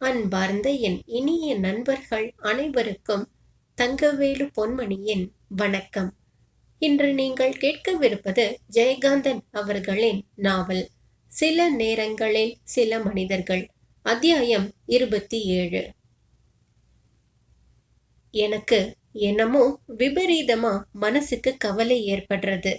அன்பார்ந்த என் இனிய நண்பர்கள் அனைவருக்கும் தங்கவேலு பொன்மணியின் வணக்கம். இன்று நீங்கள் கேட்கவிருப்பது ஜெயகாந்தன் அவர்களின் நாவல் சில நேரங்களில் சில மனிதர்கள் அத்தியாயம் இருபத்தி ஏழு. எனக்கு என்னமோ விபரீதமா மனசுக்கு கவலை ஏற்படுறது.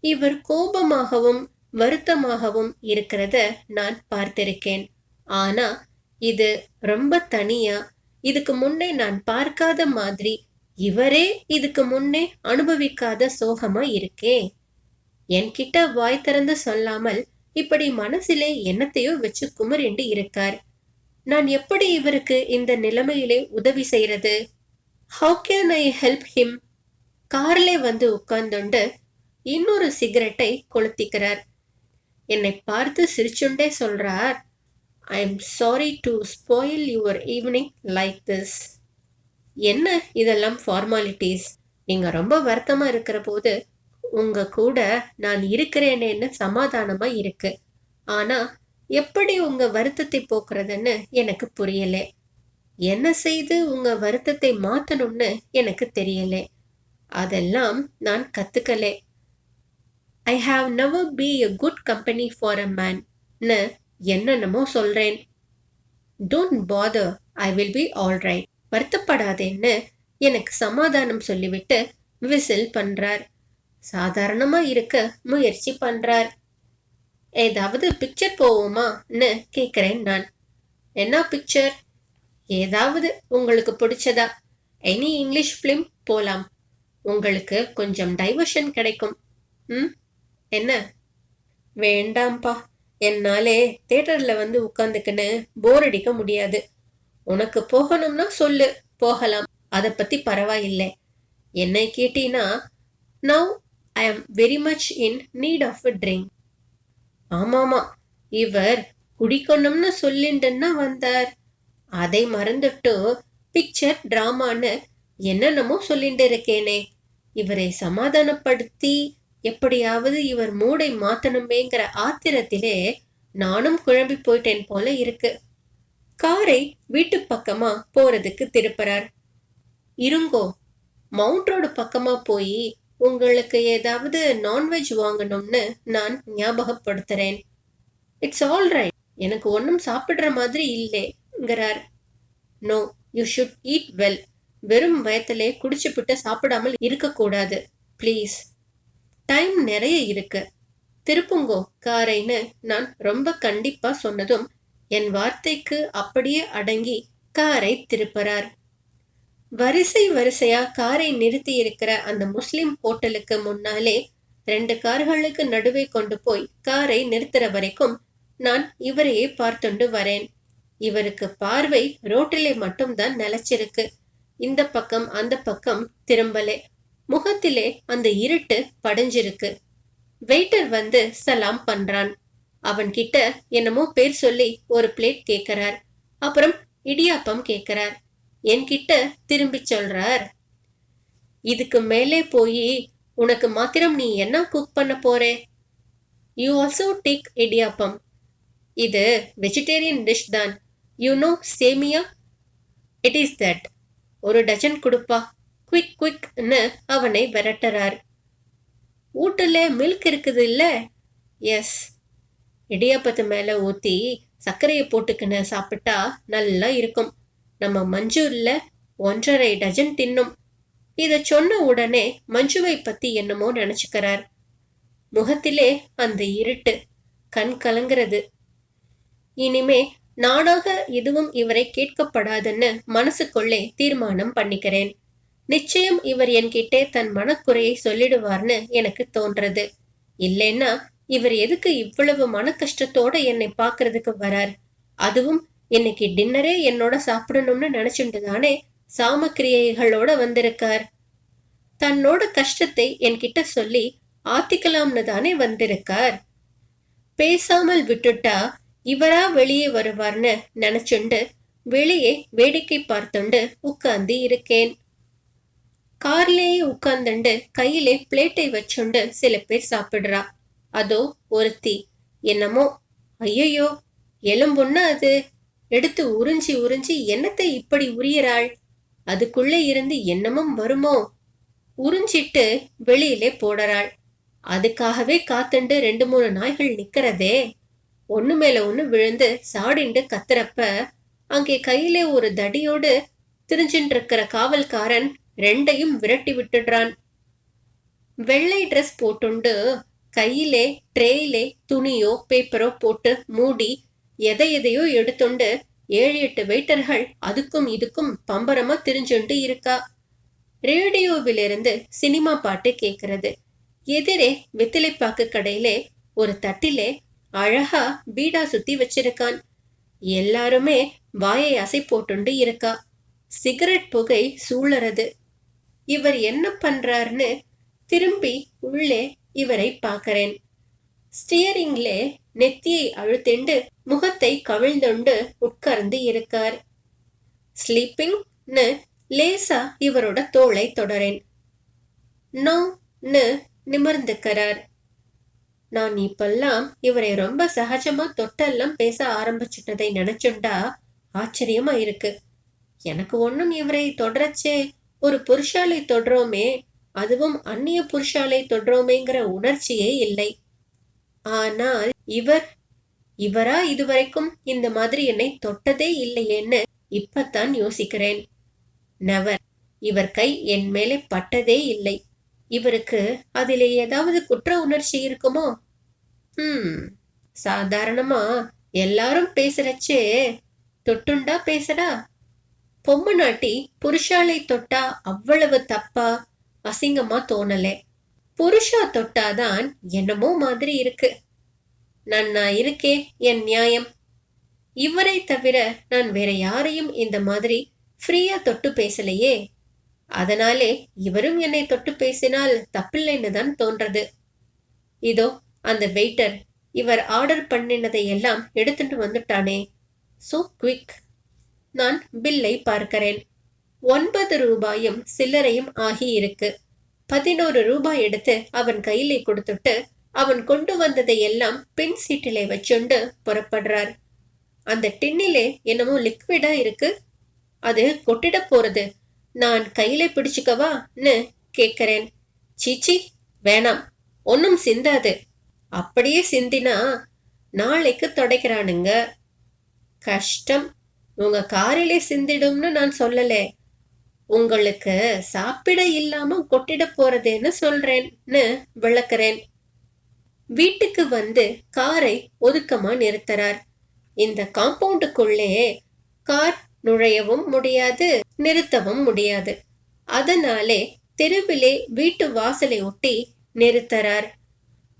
இவர் கோபமாகவும் வருத்தமாகவும் இருக்கிறத நான் பார்த்திருக்கேன். ஆனா இது ரொம்ப தனியா இதுக்கு முன்னே நான் பார்க்காத மாதிரி இவரே இதுக்கு முன்னே அனுபவிக்காத சோகமா இருக்கே. என்கிட்ட வாய் திறந்து சொல்லாமல் இப்படி மனசிலே என்னத்தையோ வச்சு குமரிண்டு இருக்கார். நான் எப்படி இவருக்கு இந்த நிலைமையிலே உதவி செய்யறது how can I help him கார்லே வந்து உட்கார்ந்துண்டு இன்னொரு சிகரெட்டை கொளுத்திக்கிறார். என்னை பார்த்து சிரிச்சுண்டே சொல்றார் I am sorry to spoil your evening like this என்ன இதெல்லாம் ஃபார்மாலிட்டிஸ் நீங்கள் ரொம்ப வருத்தமாக இருக்கிற போது உங்கள் கூட நான் இருக்கிறேனேன்னு சமாதானமாக இருக்கு. ஆனால் எப்படி உங்கள் வருத்தத்தை போக்குறதுன்னு எனக்கு புரியலை. என்ன செய்து உங்கள் வருத்தத்தை மாற்றணும்னு எனக்கு தெரியலை. அதெல்லாம் நான் கற்றுக்கலை I have never be a good company for a மேன்னு என்னென்னமோ சொல்றேன். Don't bother I will be all right வருத்தப்படாதேன்னு எனக்கு சமாதானம் சொல்லிவிட்டு விசில் பண்றார். சாதாரணமா இருக்க முயற்சி பண்றார். ஏதாவது பிக்சர் போவோமான்னு கேட்குறேன் நான். என்ன பிக்சர் ஏதாவது உங்களுக்கு பிடிச்சதா? எனி இங்கிலீஷ் ஃபிலிம் போலாம். உங்களுக்கு கொஞ்சம் டைவர்ஷன் கிடைக்கும். ம்? என்ன? வேண்டாம்ப்பா. என்னாலே தேட்டர்ல வந்து உட்காந்துக்கின்னு போர் அடிக்க முடியாது. உனக்கு போகணும்னா சொல்லு போகலாம். அதை பத்தி பரவாயில்லை. என்னை கேட்டினா now I am very much in need of a drink ஆமாமா இவர் குடிக்கணும்னு சொல்லிண்டுன்னா வந்தார். அதை மறந்துட்டு பிக்சர் ட்ராமான்னு என்னென்னமோ சொல்லிட்டு இருக்கேனே. இவரை சமாதானப்படுத்தி எப்படியாவது இவர் மூடை மாத்தணுமேங்கிற ஆத்திரத்திலே நானும் குழம்பி போயிட்டேன் போல இருக்கு. காரை வீட்டு பக்கமா போறதுக்கு திருப்புறார். இருங்கோ மவுண்ட் ரோடு பக்கமா போய் உங்களுக்கு ஏதாவது நான்வெஜ் வாங்கணும்னு நான் ஞாபகப்படுத்துறேன். It's all right. எனக்கு ஒன்றும் சாப்பிடுற மாதிரி இல்லைங்கிறார். No you should eat well. வெறும் வயத்திலே குடிச்சுப்பிட்டு சாப்பிடாமல் இருக்கக்கூடாது. ப்ளீஸ். டைம் நிறைய இருக்கு. திருப்புங்கோ காரைன்னு நான் ரொம்ப கண்டிப்பா சொன்னதும் என் வார்த்தைக்கு அப்படியே அடங்கி காரை திருப்புறார். வரிசை வரிசையா காரை நிறுத்தி இருக்கிற அந்த முஸ்லிம் ஹோட்டலுக்கு முன்னாலே ரெண்டு கார்களுக்கு நடுவே கொண்டு போய் காரை நிறுத்துற வரைக்கும் நான் இவரையே பார்த்துண்டு வரேன். இவருக்கு பார்வை ரோட்டிலே மட்டும்தான் நிலைச்சிருக்கு. இந்த பக்கம் அந்த பக்கம் திரும்பலே. முகத்திலே அந்த இருட்டு படைஞ்சிருக்கு. வெயிட்டர் வந்து சலாம் பண்றான். அவன் கிட்ட என்னமோ பேர் சொல்லி ஒரு பிளேட் கேக்குறார். அப்புறம் இடியாப்பம் கேக்குறார். என்கிட்ட திரும்பி சொல்றார். இதுக்கு மேலே போய் உனக்கு மாத்திரம் நீ என்ன குக் பண்ண போறே? You also take idiyappam. இது வெஜிடேரியன் டிஷ் தான். You know semiya? It is that ஒரு டஜன் கொடுப்பா. குவிக் குவிக்னு அவனை விரட்டுறார். வீட்டுல மில்க் இருக்குது இல்லை எஸ் இடியாப்பத்து மேலே ஊற்றி சர்க்கரையை போட்டுக்கின்னு சாப்பிட்டா நல்லா இருக்கும். நம்ம மஞ்சூரில் ஒன்றரை டஜன் தின்னும். இதை சொன்ன உடனே மஞ்சுவை பற்றி என்னமோ நினச்சிக்கிறார். முகத்திலே அந்த இருட்டு கண் கலங்கிறது. இனிமே நானாக எதுவும் இவரை கேட்கப்படாதுன்னு மனசுக்குள்ளே தீர்மானம் பண்ணிக்கிறேன். நிச்சயம் இவர் என்கிட்டே தன் மனக்குறையை சொல்லிடுவார்னு எனக்கு தோன்றது. இல்லைன்னா இவர் எதுக்கு இவ்வளவு மன கஷ்டத்தோட என்னை பாக்குறதுக்கு வரார்? அதுவும் இன்னைக்கு டின்னரே என்னோட சாப்பிடணும்னு நினைச்சுட்டு தானே சாமக்கிரியைகளோட வந்திருக்கார். தன்னோட கஷ்டத்தை என்கிட்ட சொல்லி ஆத்திக்கலாம்னு தானே வந்திருக்கார். பேசாமல் விட்டுட்டா இவரா வெளியே வருவார்னு நினைச்சுண்டு வெளியே வேடிக்கை பார்த்துண்டு உட்கார்ந்து இருக்கேன். கார்லேயே உட்கார்ந்துண்டு கையிலே பிளேட்டை வச்சுண்டு சில பேர் சாப்பிடுறா. அதோ ஒருத்தி என்னமோ ஐயையோ எலும்புன்னா அது? எடுத்து உறிஞ்சி உறிஞ்சி என்னத்தை இப்படி உரியறாள்? அதுக்குள்ளே இருந்து என்னமும் வருமோ? உறிஞ்சிட்டு வெளியிலே போடறாள். அதுக்காகவே காத்துண்டு ரெண்டு மூணு நாய்கள் நிக்கிறதே ஒண்ணு மேல ஒண்ணு விழுந்து சாடிண்டு கத்துறப்ப அங்கே கையிலே ஒரு தடியோடு திரிஞ்சின்னு இருக்கிற காவல்காரன் ரெண்டையும் விரட்டி விட்டுடுறான். வெள்ளை ட்ரெஸ் போட்டுண்டு கையிலே ட்ரேயிலே துணியோ பேப்பரோ போட்டு மூடி எதை எதையோ எடுத்துண்டு ஏழு எட்டு வெயிட்டர்கள் அதுக்கும் இதுக்கும் பம்பரமா திரிஞ்சுண்டு இருக்கா. ரேடியோவிலிருந்து சினிமா பாட்டு கேட்கறது எதிரே வெத்திலைப்பாக்கு கடையிலே ஒரு தட்டிலே அழகா பீடா சுத்தி வச்சிருக்கான். எல்லாருமே வாயை அசை போட்டுண்டு இருக்கா. சிகரெட் புகை சூழறது. இவர் என்ன பண்றாருன்னு திரும்பி உள்ளே இவரை பார்க்கறேன். ஸ்டியரிங்ல நெத்தியை அழுத்திண்டு முகத்தை கவிழ்ந்துண்டு உட்கார்ந்து இருக்கார். ஸ்லீப்பிங்னு லேசா இவரோட தோளை தொடரேன். நோன்னு நிமிர்ந்துக்கிறார். நான் இப்பெல்லாம் இவரை ரொம்ப சகஜமா தொட்டெல்லாம் பேச ஆரம்பிச்சிட்டதை நினைச்சுண்டா ஆச்சரியமா இருக்கு. எனக்கு ஒண்ணும் இவரை தொடரச்சே ஒரு புருஷாலை தொடுறோமே அதுவும் அந்நிய புருஷாலை தொடுறோமேங்கிற உணர்ச்சியே இல்லை. ஆனால் இவர் இவரா இதுவரைக்கும் இந்த மாதிரி என்னை தொட்டதே இல்லையேன்னு இப்பத்தான் யோசிக்கிறேன். நவர் இவர் கை என் மேலே பட்டதே இல்லை. இவருக்கு அதில் ஏதாவது குற்ற உணர்ச்சி இருக்குமோ? ம் சாதாரணமா எல்லாரும் பேசுறச்சே தொட்டுண்டா பேசுறா பொம்மை நாட்டி புருஷாலை தொட்டா அவ்வளவு தப்பா? அசிங்கமா தோணலை. புருஷா தொட்டாதான் என்னமோ மாதிரி இருக்கு. நான் நான் இருக்கே என் நியாயம். இவரை தவிர நான் வேற யாரையும் இந்த மாதிரி ஃப்ரீயா தொட்டு பேசலையே. அதனாலே இவரும் என்னை தொட்டு பேசினால் தப்பில்லைன்னு தான் தோன்றது. இதோ அந்த வெயிட்டர் இவர் ஆர்டர் பண்ணினதை எல்லாம் எடுத்துட்டு வந்துட்டானே. சோ குவிக் நான் பில்லை பார்க்கிறேன். ஒன்பது ரூபாயும் சில்லறையும் ஆகி இருக்கு பதினோரு ரூபாய் எடுத்து அவன் கையிலே கொடுத்துட்டு அவன் கொண்டு வந்ததை எல்லாம் பின் சீட்டிலே வச்சுண்டு புறப்படுறார். அந்த டின்னிலே என்னமோ லிக்விடா இருக்கு. அது கொட்டிட போறது. நான் கையில பிடிச்சுக்கவான்னு கேக்குறேன் சீச்சி வேணாம். ஒன்னும் சிந்தாது. அப்படியே சிந்தினா நாளைக்கு தொடைக்கிறானுங்க. கஷ்டம். உங்க காரிலே சிந்திடும்னு நான் சொல்லலே. உங்களுக்கு சாப்பிட இல்லாம கொட்டிட போறதேன்னு சொல்றேன்னு விளக்குறேன். வீட்டுக்கு வந்து காரை ஒதுக்கமா நிறுத்துறார். இந்த காம்பவுண்டுக்குள்ளே கார் நுழையவும் முடியாது நிறுத்தவும் முடியாது. அதனாலே தெருவிலே வீட்டு வாசலை ஒட்டி நிறுத்தறார்.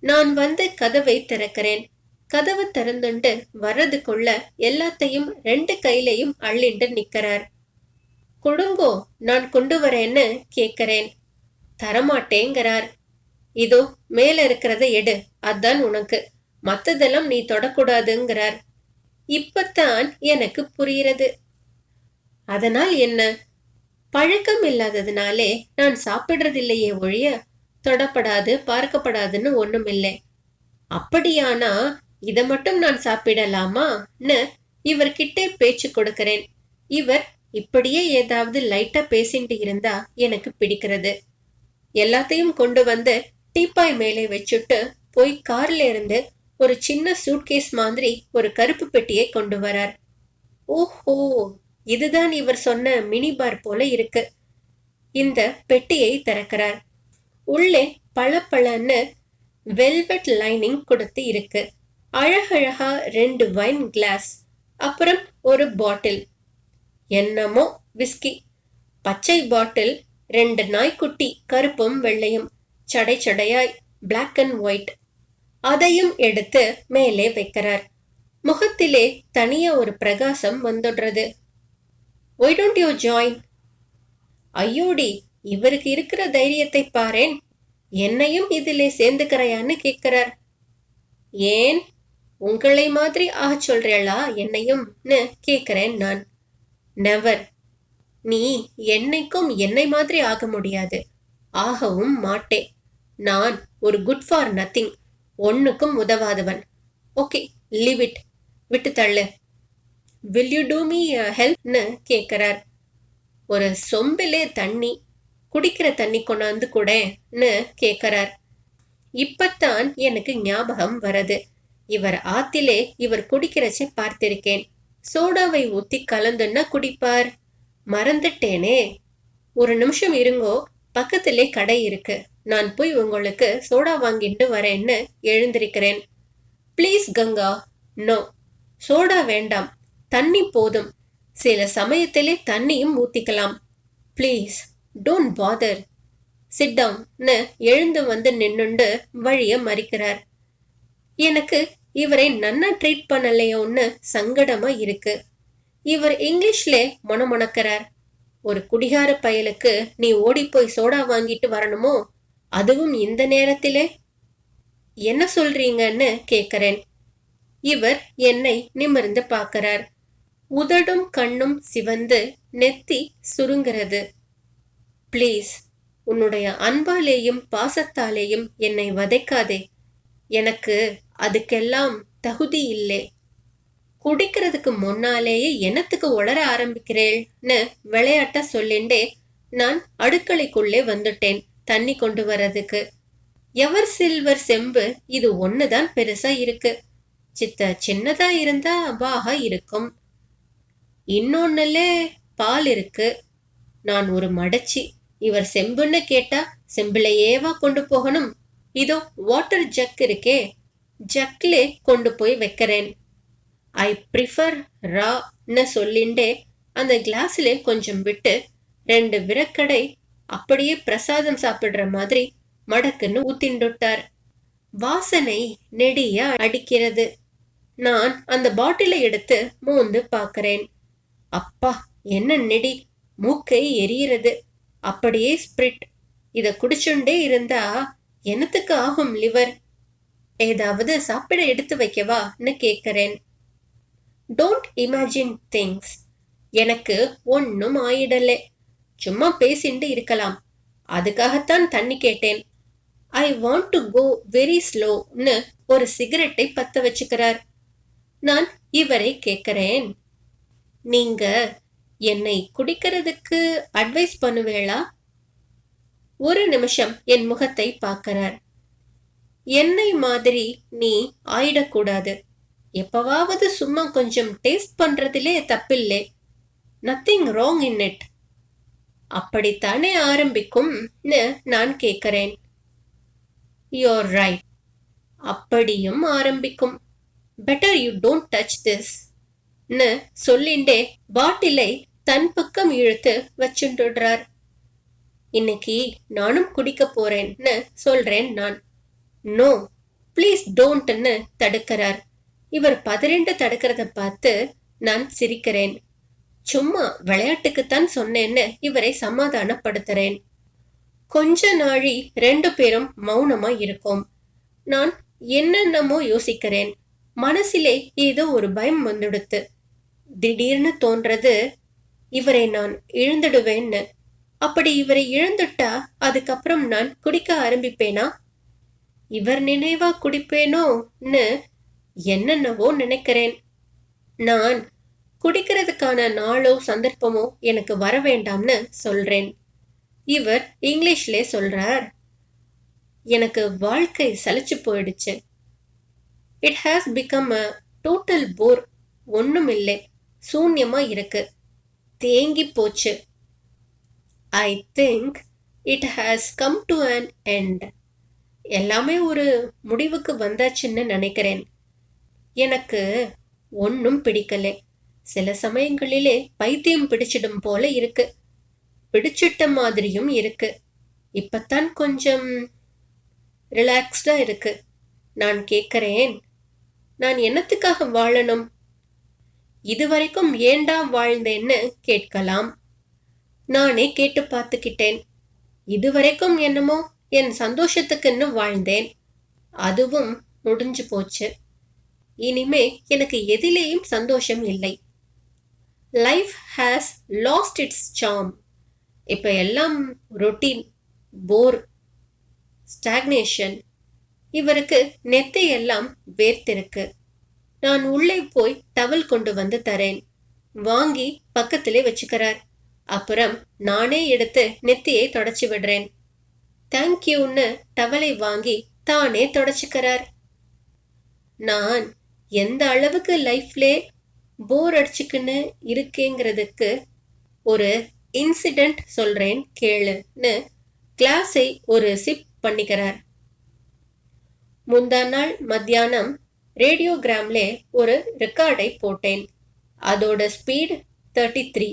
நான் வந்து கதவை திறக்கிறேன். கதவு திறந்துண்டு வர்றதுக்குள்ள எல்லாத்தையும் ரெண்டு கையிலையும் அள்ளிண்டு நிக்கிறார் கொடுங்கோ நான் கொண்டு வரேன்னு கேக்குறேன் தரமாட்டேங்கிறார். இதோ மேல இருக்கிறத எடு அதான் உனக்கு. மத்ததெல்லாம் நீ தொடக்கூடாதுங்கிறார். இப்பத்தான் எனக்கு புரிகிறது. அதனால் என்ன? பழக்கம் இல்லாததுனாலே நான் சாப்பிடுறதில்லையே ஒழிய தொடப்படாது பார்க்கப்படாதுன்னு ஒண்ணுமில்லை. அப்படியானா இதை மட்டும் நான் சாப்பிடலாமான்னு இவர்கிட்ட பேச்சு கொடுக்கிறேன். இவர் இப்படியே ஏதாவது லைட்டா பேசிட்டு இருந்தா எனக்கு பிடிக்கிறது. எல்லாத்தையும் கொண்டு வந்து டீப்பாய் மேலே வச்சுட்டு போய் கார்ல இருந்து ஒரு சின்ன சூட்கேஸ் மாதிரி ஒரு கருப்பு பெட்டியை கொண்டு வரார். ஓஹோ! இதுதான் இவர் சொன்ன மினி பார் போல இருக்கு. இந்த பெட்டியை திறக்கிறார். உள்ளே பளபளன்னு வெல்வெட் லைனிங் கொடுத்து இருக்கு. அழகழகா ரெண்டு வைன் கிளாஸ் அப்புறம் ஒரு பாட்டில் என்னமோ விஸ்கி பச்சை பாட்டில் ரெண்டு நாய்க்குட்டி கருப்பும் வெள்ளையும். சடை சடையாய் பிளாக் அண்ட் ஒயிட் அதையும் எடுத்து மேலே வைக்கிறார். முகத்திலே தனியா ஒரு பிரகாசம் வந்துடுறது. ஒய் டோன்ட் யூ ஜாயின் ஐயோடி இவருக்கு இருக்கிற தைரியத்தை பாரேன். என்னையும் இதிலே சேர்ந்துக்கிறையான்னு கேட்கிறார். ஏன்? உங்களை மாதிரி ஆக சொல்றேளா என்னையும்னு கேக்குறேன் நான். நெவர் நீ என்னைக்கும் என்னை மாதிரி ஆக முடியாது. ஆகவும் மாட்டே. நான் ஒரு குட் ஃபார் நத்திங் ஒன்னுக்கும் உதவாதவன். ஓகே லீவ் இட் விட்டு தள்ளு. வில் யூ டூ மீ ஹெல்ப்னு கேட்குறார் ஒரு சொம்பிலே தண்ணி குடிக்கிற தண்ணி கொண்டாந்து கூடன்னு கேட்குறார் இப்பத்தான் எனக்கு ஞாபகம் வருது இவர் ஆத்திலே இவர் குடிக்கிறச்ச பார்த்திருக்கேன். சோடாவை ஊத்தி கலந்துன்னா குடிப்பார்? மறந்துட்டேனே. ஒரு நிமிஷம் இருங்கோ பக்கத்திலே கடை இருக்கு. நான் போய் உங்களுக்கு சோடா வாங்கிட்டு வரேன்னு எழுந்திருக்கிறேன். ப்ளீஸ் கங்கா. நோ. சோடா வேண்டாம். தண்ணி போதும். சில சமயத்திலே தண்ணியும் ஊத்திக்கலாம். Please don't bother. சிட் டவுன்னு எழுந்து வந்து நின்னுண்டு வழிய மறிக்கிறார். எனக்கு இவரை நன்னா ட்ரீட் பண்ணலையோன்னு சங்கடமா இருக்கு. இவர் இங்கிலீஷ்ல மொணமொணக்கிறார் ஒரு குடிகார பயலுக்கு நீ ஓடி போய் சோடா வாங்கிட்டு வரணுமோ? அதுவும் இந்த நேரத்திலே? என்ன சொல்றீங்கன்னு கேக்குறேன். இவர் என்னை நிமிர்ந்து பார்க்கிறார் உதடும் கண்ணும் சிவந்து நெத்தி சுருங்கிறது. ப்ளீஸ் உன்னுடைய அன்பாலேயும் பாசத்தாலேயும் என்னை வதைக்காதே. எனக்கு அதுக்கெல்லாம் தகுதி இல்லை. குடிக்கிறதுக்கு முன்னாலேயே என்னத்துக்கு உளர ஆரம்பிக்கிறேன்னு விளையாட்ட சொல்லிண்டே நான் அடுக்களைக்குள்ளே வந்துட்டேன் தண்ணி கொண்டு வர்றதுக்கு. எவர் சில்வர் செம்பு? இது ஒண்ணுதான் பெருசா இருக்கு. சித்த சின்னதா இருந்தா அபாக இருக்கும். இன்னொன்னுல பால் இருக்கு. நான் ஒரு மடச்சி. இவர் செம்புன்னு கேட்டா செம்பிளையேவா கொண்டு போகணும்? இதோ வாட்டர் ஜக் இருக்கே. ஜக்லே கொண்டு போய் வைக்கிறேன். ஐ ப்ரிஃபர் ரான்னு சொல்லிண்டே அந்த கிளாஸ்ல கொஞ்சம் விட்டு ரெண்டு விரக்கடை அப்படியே பிரசாதம் சாப்பிடுற மாதிரி மடக்குன்னு ஊத்திண்டுட்டார் வாசனை நெடிய அடிக்கிறது. நான் அந்த பாட்டிலை எடுத்து மூந்து பார்க்கறேன் அப்பா என்ன நெடி? மூக்கை எரியறது. அப்படியே ஸ்பிரிட். இதை குடிச்சுண்டே இருந்தா என்னத்துக்கு ஆகும் லிவர்? ஏதாவது சாப்பிட எடுத்து வைக்கவான்னு கேட்கிறேன் டோன்ட் இமேஜின் திங்ஸ் எனக்கு ஒன்னும் ஆயிடலே. சும்மா பேசிண்டு இருக்கலாம். அதுக்காகத்தான் தண்ணி கேட்டேன். I want to go very ஸ்லோன்னு ஒரு சிகரெட்டை பத்த வச்சுக்கிறார். நான் இவரை கேட்கிறேன் நீங்க என்னை குடிக்கிறதுக்கு அட்வைஸ் பண்ணுவேளா ஒரு நிமிஷம் என் முகத்தை பார்க்கிறார். என்னை மாதிரி நீ ஆயிடக்கூடாது. எப்பவாவது சும்மா கொஞ்சம் டேஸ்ட் பண்றதிலே தப்பில்லை. நத்திங் ராங் இன் இட் அப்படித்தானே ஆரம்பிக்கும்னு நான் கேட்கிறேன். யோர் ரைட் அப்படியும் ஆரம்பிக்கும். Better you don't touch this ன்னு சொல்லிண்டே பாட்டிலை தன் பக்கம் இழுத்து வச்சுட்டுடுறார் இன்னைக்கு நானும் குடிக்க போறேன்னு சொல்றேன் நான். நோ ப்ளீஸ் டோன்ட்னு தடுக்கிறார். இவர் பதறிண்டு தடுக்கிறத பார்த்து நான் சிரிக்கிறேன். சும்மா விளையாட்டுக்குத்தான் சொன்னேன்னு இவரை சமாதானப்படுத்துறேன். கொஞ்ச நாழி ரெண்டு பேரும் மௌனமா இருக்கும். நான் என்னென்னமோ யோசிக்கிறேன். மனசிலே ஏதோ ஒரு பயம் வந்துடுத்து. திடீர்னு தோன்றது இவரை நான் இழந்துடுவேன்னு அப்படி இவரை இழந்துட்டா அதுக்கப்புறம் நான் குடிக்க ஆரம்பிப்பேனா? இவர் நினைவா குடிப்பேனோன்னு என்னென்னவோ நினைக்கிறேன். நான் குடிக்கிறதுக்கான நாளோ சந்தர்ப்பமோ எனக்கு வர வேண்டாம்னு சொல்றேன். இவர் இங்கிலீஷ்ல சொல்றார். எனக்கு வாழ்க்கை சலிச்சு போயிடுச்சு. It has become a total bore ஒன்றும் இல்லை சூன்யமாக இருக்கு. தேங்கி போச்சு. I think it has come to an end எல்லாமே ஒரு முடிவுக்கு வந்தாச்சுன்னு நினைக்கிறேன். எனக்கு ஒன்றும் பிடிக்கலை. சில சமயங்களிலே பைத்தியம் பிடிச்சிடும் போல இருக்கு. பிடிச்சிட்ட மாதிரியும் இருக்கு. இப்பத்தான் கொஞ்சம் ரிலாக்ஸ்டா இருக்கு. நான் கேட்குறேன் நான் என்னத்துக்காக வாழணும்? இதுவரைக்கும் ஏண்டா வாழ்ந்தேன்னு கேட்கலாம். நானே கேட்டு பார்த்துக்கிட்டேன். இதுவரைக்கும் என்னமோ என் சந்தோஷத்துக்குன்னு வாழ்ந்தேன். அதுவும் முடிஞ்சு போச்சு. இனிமே எனக்கு எதிலேயும் சந்தோஷம் இல்லை. Life has lost its charm இப்போ எல்லாம் ரொட்டீன் போர் ஸ்டாக்னேஷன் இவருக்கு நெத்தையெல்லாம் வேர்த்திருக்கு. நான் உள்ளே போய் டவல் கொண்டு வந்து தரேன். வாங்கி பக்கத்திலே வச்சுக்கிறார். அப்புறம் நானே எடுத்து நெத்தியை தொடச்சி விடுறேன். தேங்க்யூன்னு டவலை வாங்கி தானே தொடச்சிக்கிறார். நான் எந்த அளவுக்கு லைஃப்லே போர் அடிச்சுக்குன்னு இருக்கேங்கிறதுக்கு ஒரு இன்சிடென்ட் சொல்றேன் கேளுன்னு கிளாஸை ஒரு சிப் பண்ணிக்கிறார். முந்தா நாள் மத்தியானம் ரேடியோகிராம்லே ஒரு ரெக்கார்டை போட்டேன். அதோட ஸ்பீட் தேர்ட்டி த்ரீ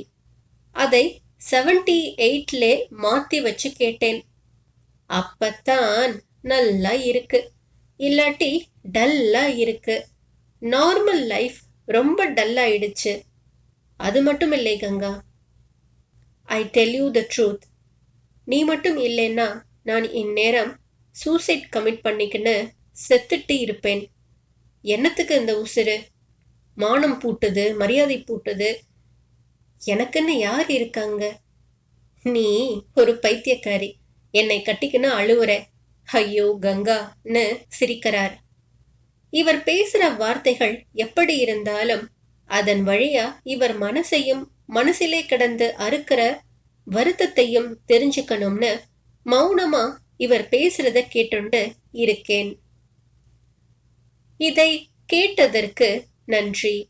அதை செவன்டி எயிட்லே மாத்தி வச்சு கேட்டேன். அப்பத்தான் நல்லா இருக்கு. இல்லாட்டி டல்லா இருக்கு. நார்மல் லைஃப் ரொம்ப டல் ஆயிடுச்சு அது மட்டும் இல்லை Ganga. I tell you the truth நீ மட்டும் இல்லைன்னா நான் இந்நேரம் சூசைட் கமிட் பண்ணிக்கின்னு செத்துட்டு இருப்பேன். என்னத்துக்கு இந்த உசுறு? மானம் பூட்டுது மரியாதை பூட்டுது எனக்குன்னு யார் இருக்காங்க? நீ ஒரு பைத்தியக்காரி. என்னை கட்டிக்கின்னு அழுவுற. ஐயோ கங்கான்னு சிரிக்கிறார். இவர் பேசுற வார்த்தைகள் எப்படி இருந்தாலும் அதன் வழியா இவர் மனசையும் மனசிலே கிடந்து அறுக்கிற வருத்தத்தையும் தெரிஞ்சுக்கணும்னு மௌனமா இவர் பேசுறத கேட்டுண்டு இருக்கேன். இதை கேட்டதற்கு நன்றி.